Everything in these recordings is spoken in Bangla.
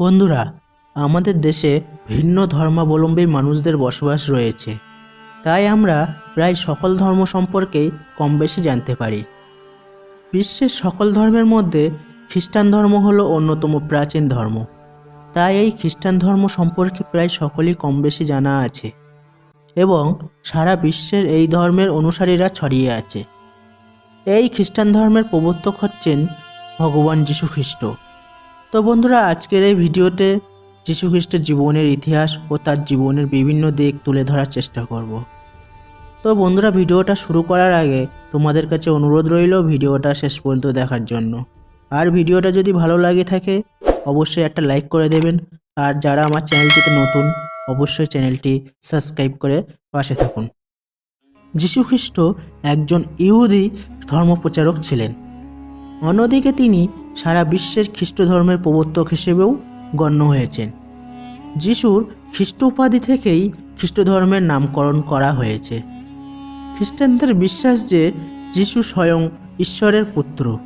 বন্ধুরা, আমাদের দেশে ভিন্ন ধর্মাবলম্বী মানুষদের বসবাস রয়েছে। তাই আমরা প্রায় সকল ধর্ম সম্পর্কেই কম বেশি জানতে পারি। বিশ্বের সকল ধর্মের মধ্যে খ্রিস্টান ধর্ম হলো অন্যতম প্রাচীন ধর্ম। তাই এই খ্রিস্টান ধর্ম সম্পর্কে প্রায় সকলেই কম বেশি জানা আছে। এবং সারা বিশ্বের এই ধর্মের অনুসারীরা ছড়িয়ে আছে। এই খ্রিস্টান ধর্মের প্রবর্তক হচ্ছেন ভগবান যীশু খ্রিস্ট তো বন্ধুরা, আজকের এই ভিডিওতে খ্রিস্টের জীবনের ইতিহাস ও তার জীবনের বিভিন্ন দিক তুলে ধরার চেষ্টা করব। তো বন্ধুরা, ভিডিওটা শুরু করার আগে তোমাদের কাছে অনুরোধ রইল ভিডিওটা শেষ পর্যন্ত দেখার জন্য। আর ভিডিওটা যদি ভালো লাগে থাকে, অবশ্যই একটা লাইক করে দেবেন। আর যারা আমার চ্যানেলটিতে নতুন, অবশ্যই চ্যানেলটি সাবস্ক্রাইব করে পাশে থাকুন। যীশু খ্রিস্ট একজন ইহুদি ধর্মপ্রচারক ছিলেন। অন্যদিকে তিনি সারা বিশ্বের খ্রিস্ট ধর্মের প্রবর্তক হিসেবেও গণ্য হয়েছেন। যিশুর খ্রিস্ট উপাধি থেকেই খ্রিস্ট ধর্মের নামকরণ করা হয়েছে। খ্রিস্টানদের বিশ্বাস যে যিশু স্বয়ং ঈশ্বরের পুত্র।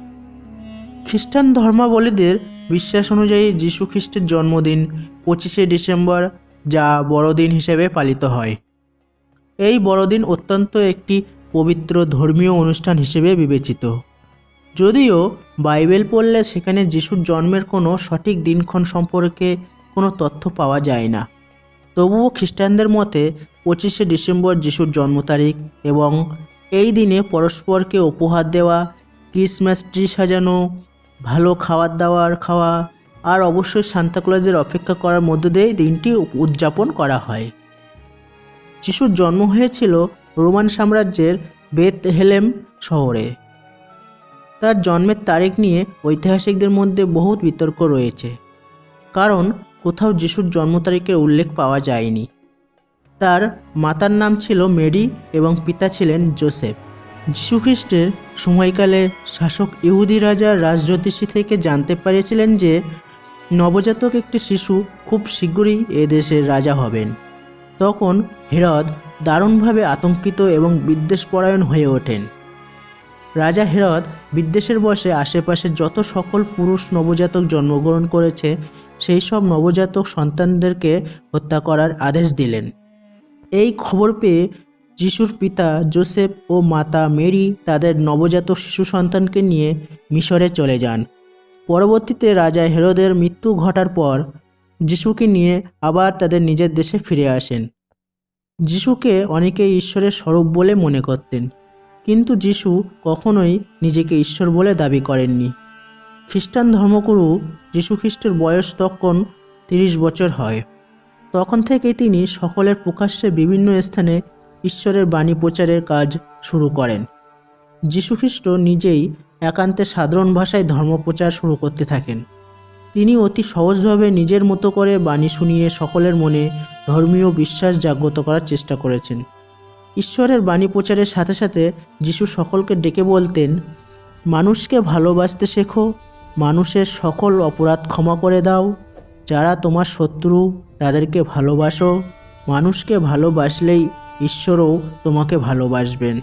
খ্রিস্টান ধর্মাবলীদের বিশ্বাস অনুযায়ী যিশু খ্রিস্টের জন্মদিন পঁচিশে ডিসেম্বর যা বড়দিন হিসেবে পালিত হয়। এই বড়দিন অত্যন্ত একটি পবিত্র ধর্মীয় অনুষ্ঠান হিসেবে বিবেচিত। যদিও বাইবেল পড়লে সেখানে যিশুর জন্মের কোনো সঠিক দিনক্ষণ সম্পর্কে কোনো তথ্য পাওয়া যায় না। তবুও খ্রিস্টানদের মতে পঁচিশে ডিসেম্বর যিশুর জন্ম তারিখ এবং এই দিনে পরস্পরকে উপহার দেওয়া, ক্রিসমাস ট্রি সাজানো, ভালো খাওয়ার দাওয়ার খাওয়া আর অবশ্যই সান্তাক্লজের অপেক্ষা করার মধ্য দিয়ে দিনটি উদযাপন করা হয়। যিশুর জন্ম হয়েছিল রোমান সাম্রাজ্যের বেত হেলেম শহরে। তার জন্মের তারিখ নিয়ে ঐতিহাসিকদের মধ্যে বহুত বিতর্ক রয়েছে। কারণ কোথাও যিশুর জন্ম তারিখের উল্লেখ পাওয়া যায়নি। তার মাতার নাম ছিল মেরি এবং পিতা ছিলেন জোসেফ। যীশুখ্রিস্টের সময়কালে শাসক ইহুদি রাজা রাজজ্যোতিষী থেকে জানতে পেরেছিলেন যে নবজাতক একটি শিশু খুব শীঘ্রই এ দেশের রাজা হবেন। তখন হেরদ দারুণভাবে আতঙ্কিত এবং বিদ্বেষপরায়ণ হয়ে ওঠেন। রাজা হেরদ বিদ্বেষের বশে আশেপাশে যত সকল পুরুষ নবজাতক জন্মগ্রহণ করেছে, সেই সব নবজাতক সন্তানদেরকে হত্যা করার আদেশ দিলেন। এই খবর পেয়ে যিশুর পিতা জোসেফ ও মাতা মেরি তাদের নবজাতক শিশু সন্তানকে নিয়ে মিশরে চলে যান। পরবর্তীতে রাজা হেরোদের মৃত্যু ঘটার পর যিশুকে নিয়ে আবার তাদের নিজের দেশে ফিরে আসেন। যিশুকে অনেকে ঈশ্বরের স্বরূপ বলে মনে করতেন। কিন্তু যিশু কখনোই নিজেকে ঈশ্বর বলে দাবি করেননি। খ্রিস্টান ধর্মগুরু যীশুখ্রিস্টের বয়স তখন তিরিশ বছর হয়। তখন থেকে তিনি সকলের প্রকাশ্যে বিভিন্ন স্থানে ঈশ্বরের বাণী প্রচারের কাজ শুরু করেন। যীশুখ্রিস্ট নিজেই একান্তে সাধারণ ভাষায় ধর্মপ্রচার শুরু করতে থাকেন। তিনি অতি সহজভাবে নিজের মতো করে বাণী শুনিয়ে সকলের মনে ধর্মীয় বিশ্বাস জাগ্রত করার চেষ্টা করেছেন। ঈশ্বরের বাণী প্রচারের সাথে সাথে যিশু সকলকে ডেকে বলতেন, মানুষকে ভালোবাসতে শেখো, মানুষের সকল অপরাধ ক্ষমা করে দাও। যারা তোমার শত্রু, তাদেরকে ভালোবাসো। মানুষকে ভালোবাসলেই ঈশ্বরও তোমাকে ভালোবাসবেন।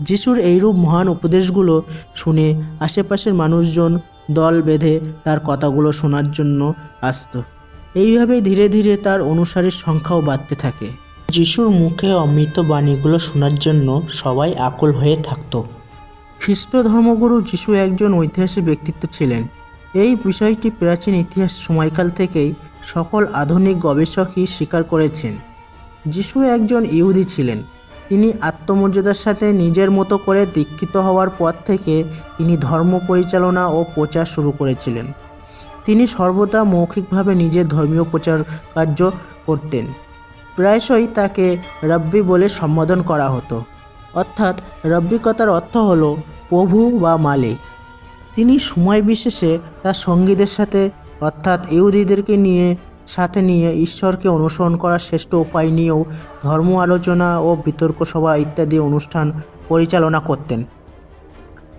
যিশুর এইরূপ মহান উপদেশগুলো শুনে আশেপাশের মানুষজন দল বেঁধে তার কথাগুলো শোনার জন্য আসতো। এইভাবে ধীরে ধীরে তার অনুসারীর সংখ্যাও বাড়তে থাকে। যিশুর মুখে অমৃত বাণীগুলো শোনার জন্য সবাই আকুল হয়ে থাকত। খ্রিস্ট ধর্মগুরু যিশু একজন ঐতিহাসিক ব্যক্তিত্ব ছিলেন। এই বিষয়টি প্রাচীন ইতিহাস সময়কাল থেকেই সকল আধুনিক গবেষকই স্বীকার করেছেন। যিশু একজন ইহুদি ছিলেন। তিনি আত্মমর্যাদার সাথে নিজের মতো করে দীক্ষিত হওয়ার পর থেকে তিনি ধর্ম পরিচালনা ও প্রচার শুরু করেছিলেন। তিনি সর্বদা মৌখিকভাবে নিজের ধর্মীয় প্রচার কার্য করতেন। প্রায়শই তাকে রব্বি বলে সম্বোধন করা হতো। অর্থাৎ রব্বি কথার অর্থ হল প্রভু বা মালিক। তিনি সময় বিশেষে তার সঙ্গীদের সাথে, অর্থাৎ ইহুদিদেরকে নিয়ে, সাথে নিয়ে ঈশ্বরকে অনুসরণ করার শ্রেষ্ঠ উপায় নিয়েও ধর্ম আলোচনা ও বিতর্ক সভা ইত্যাদি অনুষ্ঠান পরিচালনা করতেন।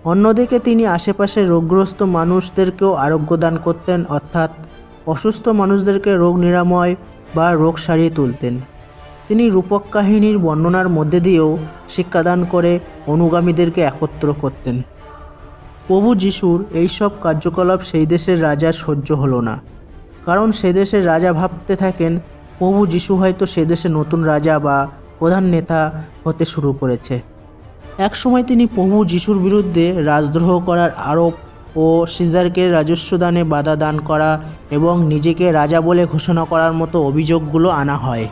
অন্যদিকে তিনি আশেপাশে রোগগ্রস্ত মানুষদেরকেও আরোগ্য দান করতেন, অর্থাৎ অসুস্থ মানুষদেরকে রোগ নিরাময় বা রোগ সারিয়ে তুলতেন। তিনি রূপক কাহিনীর বর্ণনার মধ্যে দিয়েও শিক্ষাদান করে অনুগামীদেরকে একত্র করতেন। প্রভু যিশুর এইসব কার্যকলাপ সেই দেশের রাজা সহ্য হলো না। কারণ সে দেশের রাজা ভাবতে থাকেন, প্রভু যিশু হয়তো সে দেশে নতুন রাজা বা প্রধান নেতা হতে শুরু করেছে। একসময় তিনি প্রভু যিশুর বিরুদ্ধে রাজদ্রোহ করার আরোপ ও সিজারকে রাজস্ব দানে বাধা দান করা এবং নিজেকে রাজা বলে ঘোষণা করার মতো অভিযোগগুলো আনা হয়।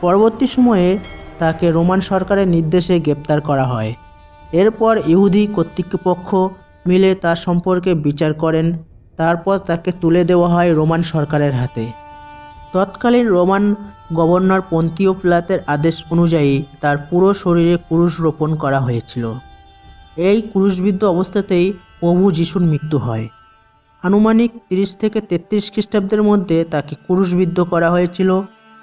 পরবর্তী সময়ে তাকে রোমান সরকারের নির্দেশে গ্রেপ্তার করা হয়। এরপর ইহুদি কর্তৃপক্ষ মিলে তার সম্পর্কে বিচার করেন, তারপর তাকে তুলে দেওয়া হয় রোমান সরকারের হাতে। তৎকালীন রোমান গভর্নর পন্তীয় প্লাতের আদেশ অনুযায়ী তার পুরো শরীরে কুরুশ রোপণ করা হয়েছিল। এই কুরুশবিদ্ধ অবস্থাতেই প্রভু যিশুর মৃত্যু হয়। আনুমানিক তিরিশ থেকে তেত্রিশ খ্রিস্টাব্দের মধ্যে তাকে কুরুশবিদ্ধ করা হয়েছিল।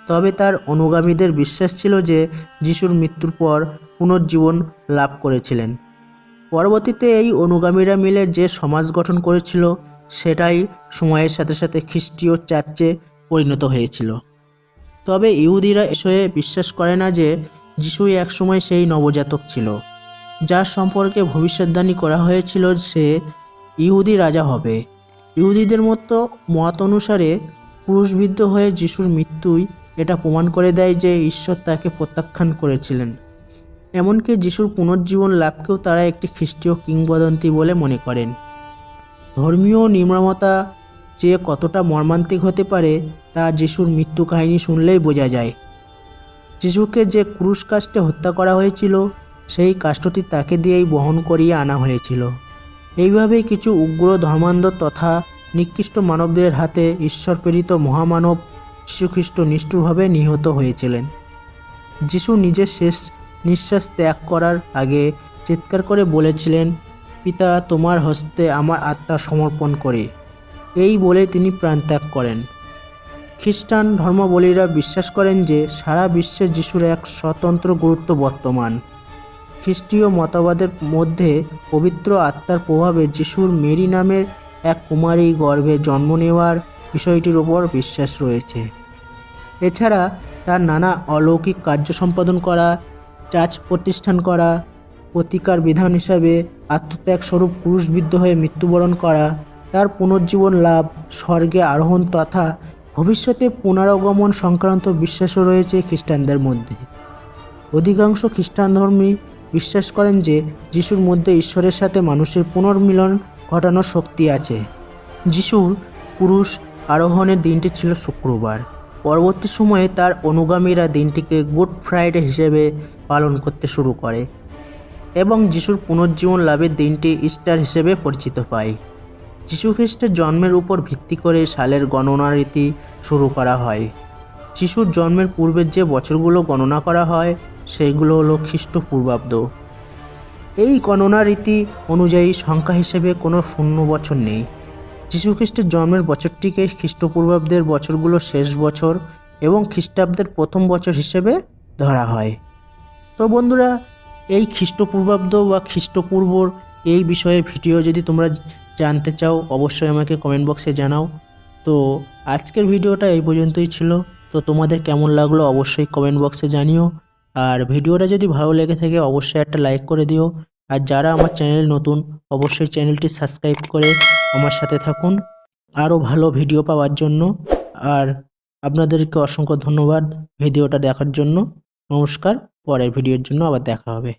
তবে তার অনুগামীদের বিশ্বাস ছিল যে যিশুর মৃত্যুর পর পুনর্জীবন লাভ করেছিলেন। পরবর্তীতে এই অনুগামীরা মিলে যে সমাজ গঠন করেছিল, সেটাই সময়ের সাথে সাথে খ্রিস্টীয় চার্চে পরিণত হয়েছিল। তবে ইহুদিরা এসয়ে বিশ্বাস করে না যে যিশুই একসময় সেই নবজাতক ছিল। যার সম্পর্কে ভবিষ্যদ্বাণী করা হয়েছিল সে ইহুদি রাজা হবে। ইহুদিদের মতো মত অনুসারে পুরুষবিদ্ধ হয়ে যিশুর মৃত্যুই এটা প্রমাণ করে দেয় যে ঈশ্বর তাকে প্রত্যাখ্যান করেছিলেন। এমনকি যিশুর পুনর্জীবন লাভকেও তারা একটি খ্রিস্টীয় কিংবদন্তি বলে মনে করেন। ধর্মীয় নির্মমতা যে কতটা মর্মান্তিক হতে পারে তা যিশুর মৃত্যু কাহিনী শুনলেই বোঝা যায়। যিশুকে যে ক্রুশ কাস্টে হত্যা করা হয়েছিল সেই কাষ্ঠটি তাকে দিয়েই বহন করিয়ে আনা হয়েছিল। এইভাবেই কিছু উগ্র ধর্মান্ধ তথা নিকৃষ্ট মানবদের হাতে ঈশ্বর প্রেরিত মহামানব যীশুখ্রিস্ট নিষ্ঠুরভাবে নিহত হয়েছিলেন। যিশু নিজের শেষ নিঃশ্বাস ত্যাগ করার আগে চিৎকার করে বলেছিলেন, পিতা, তোমার হস্তে আমার আত্মা সমর্পণ করে। এই বলে তিনি প্রাণত্যাগ করেন। খ্রিস্টান ধর্মাবলীরা বিশ্বাস করেন যে সারা বিশ্বে যিশুর এক স্বতন্ত্র গুরুত্ব বর্তমান। খ্রিস্টীয় মতবাদের মধ্যে পবিত্র আত্মার প্রভাবে যিশুর মেরি নামের এক কুমারী গর্ভে জন্ম নেওয়ার বিষয়টির ওপর বিশ্বাস রয়েছে। এছাড়া তার নানা অলৌকিক কার্য সম্পাদন করা, চার্চ প্রতিষ্ঠান করা, প্রতিকার বিধান হিসাবে আত্মত্যাগ স্বরূপ ক্রুশবিদ্ধ হয়ে মৃত্যুবরণ করা, তার পুনর্জীবন লাভ, স্বর্গে আরোহণ তথা ভবিষ্যতে পুনরাগমন সংক্রান্ত বিশ্বাসও রয়েছে খ্রিস্টানদের মধ্যে। অধিকাংশ খ্রিস্টান ধর্মী বিশ্বাস করেন যে যিশুর মধ্যে ঈশ্বরের সাথে মানুষের পুনর্মিলন ঘটানোর শক্তি আছে। যিশুর পুরুষ আরোহণের দিনটি ছিল শুক্রবার। পরবর্তী সময়ে তার অনুগামীরা দিনটিকে গুড ফ্রাইডে হিসেবে পালন করতে শুরু করে এবং যিশুর পুনর্জীবন লাভের দিনটি ইস্টার হিসেবে পরিচিত পায়। যীশুখ্রিস্টের জন্মের উপর ভিত্তি করে সালের গণনা রীতি শুরু করা হয়। যিশুর জন্মের পূর্বের যে বছরগুলো গণনা করা হয় সেইগুলো হলো খ্রিস্টপূর্বাব্দ এই গণনা রীতি অনুযায়ী সংখ্যা হিসেবে কোনো শূন্য বছর নেই। যীশুখ্রিস্টের জন্মের বছরটিকে খ্রিস্টপূর্বাব্দের বছরগুলো শেষ বছর এবং খ্রিস্টাব্দের প্রথম বছর হিসেবে ধরা হয়। তো বন্ধুরা, এই খ্রিস্টপূর্বাব্দ বা খ্রিস্টপূর্বর এই বিষয়ে ভিডিও যদি তোমরা জানতে চাও, অবশ্যই আমাকে কমেন্ট বক্সে জানাও। তো আজকের ভিডিওটা এই পর্যন্তই ছিল। তো তোমাদের কেমন লাগল অবশ্যই কমেন্ট বক্সে জানিও। আর ভিডিওটা যদি ভালো লেগে থাকে, অবশ্যই একটা লাইক করে দিও। আর যারা আমার চ্যানেল নতুন, অবশ্যই চ্যানেলটি সাবস্ক্রাইব করে আমার সাথে থাকুন আরও ভালো ভিডিও পাওয়ার জন্য। আর আপনাদেরকে অসংখ্য ধন্যবাদ ভিডিওটা দেখার জন্য। নমস্কার, পরের ভিডিওর জন্য আবার দেখা হবে।